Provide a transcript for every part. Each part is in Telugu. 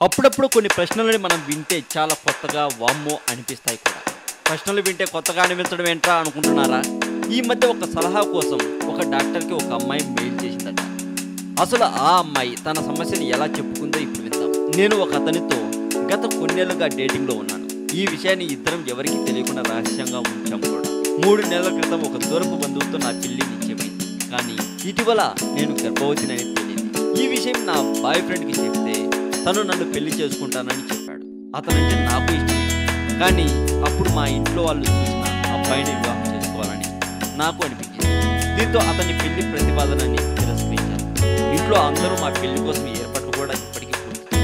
అప్పుడప్పుడు కొన్ని ప్రశ్నలని మనం వింటే చాలా కొత్తగా వామ్మో అనిపిస్తాయి కూడా. ప్రశ్నలు వింటే కొత్తగా అనిపించడం ఏంట్రా అనుకుంటున్నారా? ఈ మధ్య ఒక సలహా కోసం ఒక డాక్టర్కి ఒక అమ్మాయి మెయిల్ చేసిందట. అసలు ఆ అమ్మాయి తన సమస్యని ఎలా చెప్పుకుందో ఇప్పుడు విందాం. నేను ఒక అతనితో గత కొన్నేళ్ళుగా డేటింగ్లో ఉన్నాను. ఈ విషయాన్ని ఇద్దరం ఎవరికీ తెలియకుండా రహస్యంగా ఉంచాం కూడా. మూడు నెలల క్రితం ఒక దూరపు బంధువుతో నా పెళ్ళి నిత్యమైంది కానీ ఇటీవల నేను గర్భవతినని తెలియదు ఈ విషయం నా బాయ్ ఫ్రెండ్కి చెప్తే తను నన్ను పెళ్ళి చేసుకుంటానని చెప్పాడు. అతనంటే నాకు ఇష్టం. కానీ అప్పుడు మా ఇంట్లో వాళ్ళు చూసిన అబ్బాయిని వివాహం చేసుకోవాలని నాకు అనిపించింది. దీంతో అతని పెళ్ళి ప్రతిపాదనని తిరస్కరించాను. ఇంట్లో అందరూ మా పెళ్ళి కోసం ఏర్పాట్లు కూడా ఇప్పటికీ పూర్తి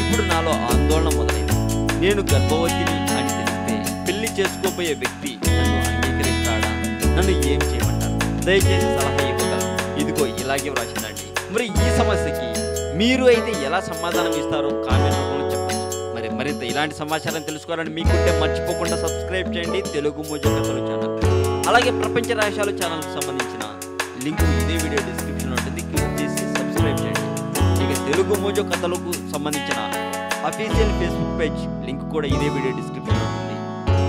ఇప్పుడు నాలో ఆందోళన మొదలైంది. నేను గర్భవతిని అని తెలిస్తే పెళ్ళి చేసుకోబోయే వ్యక్తి నన్ను అంగీకరిస్తాడా? నన్ను ఏం చేయమంటారు? దయచేసి సలహా ఇవ్వగలరు. ఇదిగో ఇలాగే వ్రాసిందండి. మరి ఈ సమస్యకి మీరు అయితే ఎలా సమాధానం ఇస్తారో కామెంట్ రూపంలో చెప్పండి. మరి మరింత ఇలాంటి సమాచారం తెలుసుకోవాలని మీకుంటే మర్చిపోకుండా సబ్స్క్రైబ్ చేయండి. తెలుగు మోజో కథలు ఛానల్ అలాగే ప్రపంచ రహస్యాలు ఛానల్కి సంబంధించిన లింక్ ఇదే వీడియో డిస్క్రిప్షన్ ఉంటుంది. క్లిక్ చేసి సబ్స్క్రైబ్ చేయండి. ఇక తెలుగు మోజో కథలకు సంబంధించిన అఫీషియల్ ఫేస్బుక్ పేజ్ లింక్ కూడా ఇదే వీడియో డిస్క్రిప్షన్ ఉంటుంది.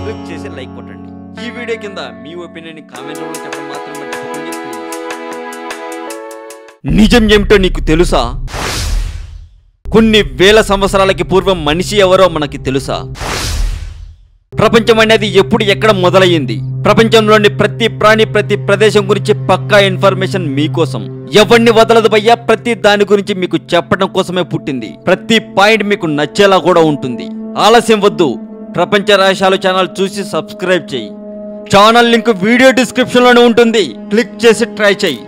క్లిక్ చేసి లైక్ కొట్టండి. ఈ వీడియో కింద మీ ఒపీనియన్ కామెంట్ రూపంలో చెప్పడం మాత్రమే నిజం ఏమిటో నీకు తెలుసా? కొన్ని వేల సంవత్సరాలకి పూర్వం మనిషి ఎవరో మనకి తెలుసా? ప్రపంచం అనేది ఎప్పుడు ఎక్కడ మొదలయ్యింది? ప్రపంచంలోని ప్రతి ప్రాణి ప్రతి ప్రదేశం గురించి పక్కా ఇన్ఫర్మేషన్ మీకోసం. ఎవరిని వదలదు భయ్యా? ప్రతి దాని గురించి మీకు చెప్పడం కోసమే పుట్టింది. ప్రతి పాయింట్ మీకు నచ్చేలా కూడా ఉంటుంది. ఆలస్యం వద్దు. ప్రపంచ రహస్యాలు ఛానల్ చూసి సబ్స్క్రైబ్ చేయి. ఛానల్ లింక్ వీడియో డిస్క్రిప్షన్లోనే ఉంటుంది. క్లిక్ చేసి ట్రై చేయి.